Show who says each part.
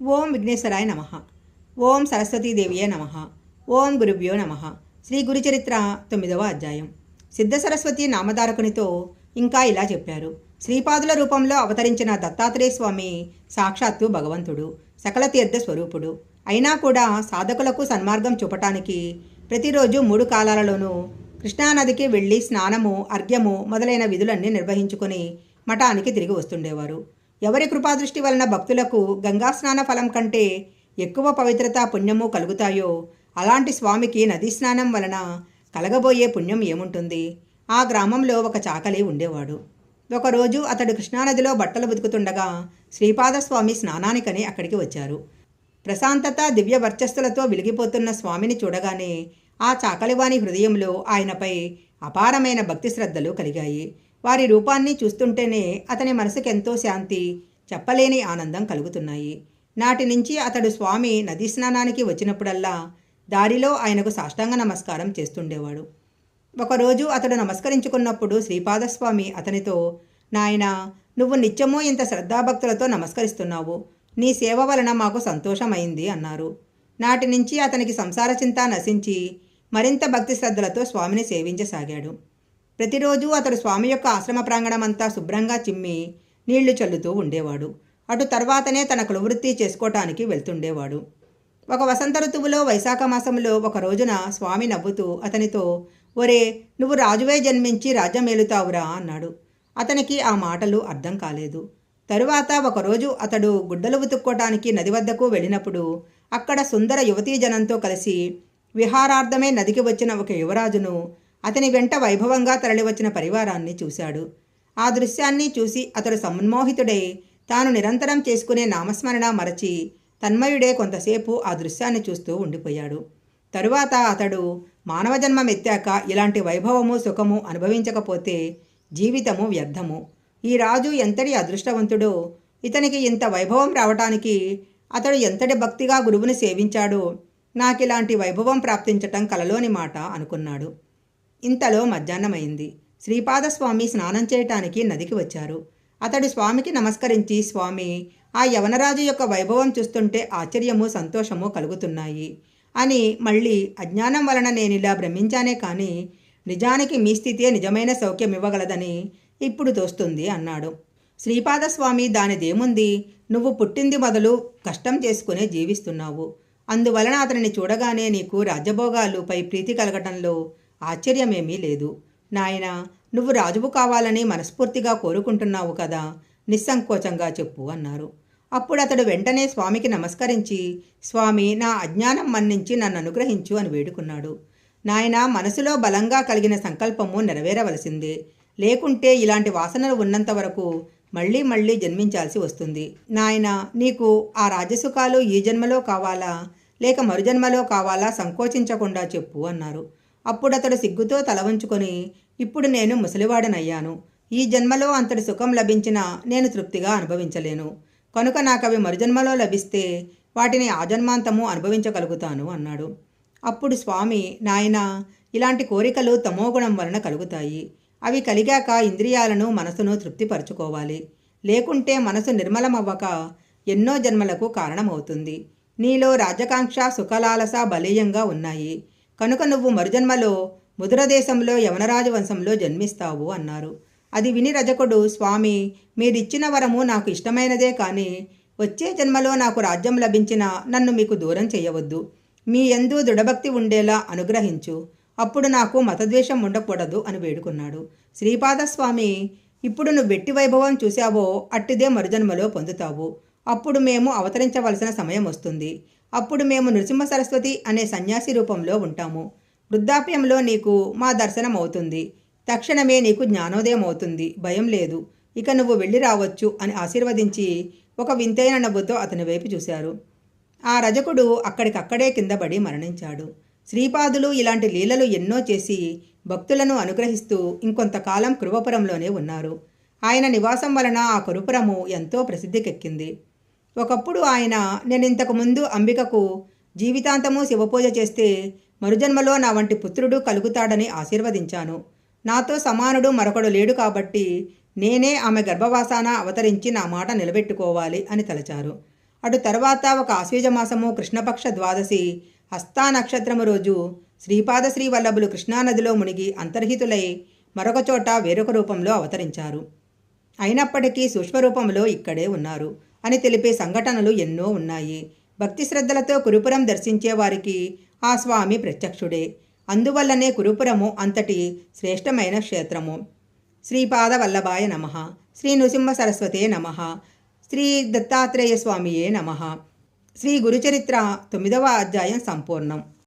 Speaker 1: ఓం విఘ్నేశ్వరాయ నమ. ఓం సరస్వతీదేవియే నమ. ఓం గురుభ్యో నమ. శ్రీ గురుచరిత్ర తొమ్మిదవ అధ్యాయం. సిద్ధ సరస్వతి నామధారకునితో ఇంకా ఇలా చెప్పారు. శ్రీపాదుల రూపంలో అవతరించిన దత్తాత్రేయ స్వామి సాక్షాత్తు భగవంతుడు సకల తీర్థ స్వరూపుడు. అయినా కూడా సాధకులకు సన్మార్గం చూపటానికి ప్రతిరోజు మూడు కాలాలలోనూ కృష్ణానదికి వెళ్ళి స్నానము అర్ఘ్యము మొదలైన విధులన్నీ నిర్వహించుకొని మఠానికి తిరిగి వస్తుండేవారు. ఎవరి కృపాదృష్టి వలన భక్తులకు గంగాస్నాన ఫలం కంటే ఎక్కువ పవిత్రత పుణ్యము కలుగుతాయో అలాంటి స్వామికి నదీ స్నానం వలన కలగబోయే పుణ్యం ఏముంటుంది? ఆ గ్రామంలో ఒక చాకలి ఉండేవాడు. ఒకరోజు అతడు కృష్ణానదిలో బట్టలు బతుకుతుండగా శ్రీపాదస్వామి స్నానానికని అక్కడికి వచ్చారు. ప్రశాంతత దివ్య వర్చస్సులతో వెలిగిపోతున్న స్వామిని చూడగానే ఆ చాకలివాని హృదయంలో ఆయనపై అపారమైన భక్తి శ్రద్ధలు కలిగాయి. వారి రూపాన్ని చూస్తుంటేనే అతని మనసుకెంతో శాంతి చెప్పలేని ఆనందం కలుగుతున్నాయి. నాటి నుంచి అతడు స్వామి నదీ స్నానానికి వచ్చినప్పుడల్లా దారిలో ఆయనకు సాష్టాంగ నమస్కారం చేస్తుండేవాడు. ఒకరోజు అతడు నమస్కరించుకున్నప్పుడు శ్రీపాదస్వామి అతనితో నాయనా నువ్వు నిత్యమూ ఇంత శ్రద్ధాభక్తులతో నమస్కరిస్తున్నావు. నీ సేవ వలన మాకు సంతోషమైంది అన్నారు. నాటి నుంచి అతనికి సంసార చింత నశించి మరింత భక్తి శ్రద్ధలతో స్వామిని సేవించసాగాడు. ప్రతిరోజు అతడు స్వామి యొక్క ఆశ్రమ ప్రాంగణమంతా శుభ్రంగా చిమ్మి నీళ్ళు చల్లుతూ ఉండేవాడు. అటు తర్వాతనే తన కులవృత్తి చేసుకోవటానికి వెళ్తుండేవాడు. ఒక వసంత ఋతువులో వైశాఖ మాసంలో ఒక రోజున స్వామి నవ్వుతూ అతనితో ఒరే నువ్వు రాజువే జన్మించి రాజ్యం అన్నాడు. అతనికి ఆ మాటలు అర్థం కాలేదు. తరువాత ఒకరోజు అతడు గుడ్డలు ఉతుక్కోటానికి నది వద్దకు వెళ్ళినప్పుడు అక్కడ సుందర యువతీ జనంతో కలిసి విహారార్థమే నదికి వచ్చిన ఒక యువరాజును అతని వెంట వైభవంగా తరలివచ్చిన పరివారాన్ని చూశాడు. ఆ దృశ్యాన్ని చూసి అతడు సమ్మోహితుడై తాను నిరంతరం చేసుకునే నామస్మరణ మరచి తన్మయుడే కొంతసేపు ఆ దృశ్యాన్ని చూస్తూ ఉండిపోయాడు. తరువాత అతడు మానవ జన్మం ఎత్తాక ఇలాంటి వైభవము సుఖము అనుభవించకపోతే జీవితము వ్యర్థము. ఈ రాజు ఎంతటి అదృష్టవంతుడో ఇతనికి ఇంత వైభవం రావటానికి అతడు ఎంతటి భక్తిగా గురువుని సేవించాడో నాకిలాంటి వైభవం ప్రాప్తించటం కలలోని మాట అనుకున్నాడు. ఇంతలో మధ్యాహ్నమైంది. శ్రీపాదస్వామి స్నానం చేయటానికి నదికి వచ్చారు. అతడు స్వామికి నమస్కరించి స్వామి ఆ యవనరాజు యొక్క వైభవం చూస్తుంటే ఆశ్చర్యము సంతోషము కలుగుతున్నాయి అని మళ్ళీ అజ్ఞానం వలన నేనిలా భ్రమించానే కానీ నిజానికి మీ స్థితే నిజమైన సౌఖ్యం ఇవ్వగలదని ఇప్పుడు తోస్తుంది అన్నాడు. శ్రీపాదస్వామి దానిదేముంది? నువ్వు పుట్టింది మొదలు కష్టం చేసుకునే జీవిస్తున్నావు. అందువలన అతనిని చూడగానే నీకు రాజ్యభోగాలుపై ప్రీతి కలగటంలో ఆశ్చర్యమేమీ లేదు. నాయన నువ్వు రాజువు కావాలని మనస్ఫూర్తిగా కోరుకుంటున్నావు కదా నిస్సంకోచంగా చెప్పు అన్నారు. అప్పుడు అతడు వెంటనే స్వామికి నమస్కరించి స్వామి నా అజ్ఞానం మన్నించి నన్ను అనుగ్రహించు అని వేడుకున్నాడు. నాయన మనసులో బలంగా కలిగిన సంకల్పము నెరవేరవలసిందే. లేకుంటే ఇలాంటి వాసనలు ఉన్నంత వరకు మళ్ళీ మళ్ళీ జన్మించాల్సి వస్తుంది. నాయన నీకు ఆ రాజసుఖాలు ఈ జన్మలో కావాలా? లేక మరుజన్మలో కావాలా? సంకోచించకుండా చెప్పు అన్నారు. అప్పుడు అతడు సిగ్గుతో తల వంచుకొని ఇప్పుడు నేను ముసలివాడనయ్యాను. ఈ జన్మలో అంతటి సుఖం లభించినా నేను తృప్తిగా అనుభవించలేను. కనుక నాకు అవి మరుజన్మలో లభిస్తే వాటిని ఆ జన్మాంతము అనుభవించగలుగుతాను అన్నాడు. అప్పుడు స్వామి నాయన ఇలాంటి కోరికలు తమోగుణం వలన కలుగుతాయి. అవి కలిగాక ఇంద్రియాలను మనసును తృప్తిపరచుకోవాలి. లేకుంటే మనసు నిర్మలమవ్వక ఎన్నో జన్మలకు కారణమవుతుంది. నీలో రాజకాంక్ష సుఖలాలస బలీయంగా ఉన్నాయి. కనుక నువ్వు మరుజన్మలో ముదురదేశంలో యవనరాజు వంశంలో జన్మిస్తావు అన్నారు. అది విని రజకుడు స్వామి మీరిచ్చిన వరము నాకు ఇష్టమైనదే కానీ వచ్చే జన్మలో నాకు రాజ్యం లభించినా నన్ను మీకు దూరం చేయవద్దు. మీ ఎందు దృఢభక్తి ఉండేలా అనుగ్రహించు. అప్పుడు నాకు మతద్వేషం ఉండకూడదు అని వేడుకున్నాడు. శ్రీపాదస్వామి ఇప్పుడు నువ్వు వెట్టి వైభవం చూశావో అట్టిదే మరుజన్మలో పొందుతావు. అప్పుడు మేము అవతరించవలసిన సమయం వస్తుంది. అప్పుడు మేము నృసింహ సరస్వతి అనే సన్యాసి రూపంలో ఉంటాము. వృద్ధాప్యంలో నీకు మా దర్శనం అవుతుంది. తక్షణమే నీకు జ్ఞానోదయం అవుతుంది. భయం లేదు. ఇక నువ్వు వెళ్ళి రావచ్చు అని ఆశీర్వదించి ఒక వింతైన నవ్వుతో అతని వైపు చూశారు. ఆ రజకుడు అక్కడికక్కడే కిందపడి మరణించాడు. శ్రీపాదులు ఇలాంటి లీలలు ఎన్నో చేసి భక్తులను అనుగ్రహిస్తూ ఇంకొంతకాలం కృపపురంలోనే ఉన్నారు. ఆయన నివాసం వలన ఆ కురుపురము ఎంతో ప్రసిద్ధికెక్కింది. ఒకప్పుడు ఆయన నేను ఇంతకు ముందు అంబికకు జీవితాంతము శివపూజ చేస్తే మరుజన్మలో నా వంటి పుత్రుడు కలుగుతాడని ఆశీర్వదించాను. నాతో సమానుడు మరొకడు లేడు కాబట్టి నేనే ఆమె గర్భవాసాన అవతరించి నా మాట నిలబెట్టుకోవాలి అని తలచారు. అటు తర్వాత ఒక ఆశ్వీజమాసము కృష్ణపక్ష ద్వాదశి హస్తా నక్షత్రము రోజు శ్రీపాదశ్రీ వల్లభులు కృష్ణానదిలో మునిగి అంతర్హితులై మరొక చోట వేరొక రూపంలో అవతరించారు. అయినప్పటికీ సూక్ష్మరూపంలో ఇక్కడే ఉన్నారు. అని తెలిపే సంఘటనలు ఎన్నో ఉన్నాయి. భక్తి శ్రద్ధలతో కురుపురం దర్శించే వారికి ఆ స్వామి ప్రత్యక్షుడే. అందువల్లనే కురుపురము అంతటి శ్రేష్టమైన క్షేత్రము. శ్రీపాద వల్లభాయ నమ. శ్రీ నృసింహ సరస్వతే నమ. శ్రీ దత్తాత్రేయ స్వామియే నమ. శ్రీ గురుచరిత్ర తొమ్మిదవ అధ్యాయం సంపూర్ణం.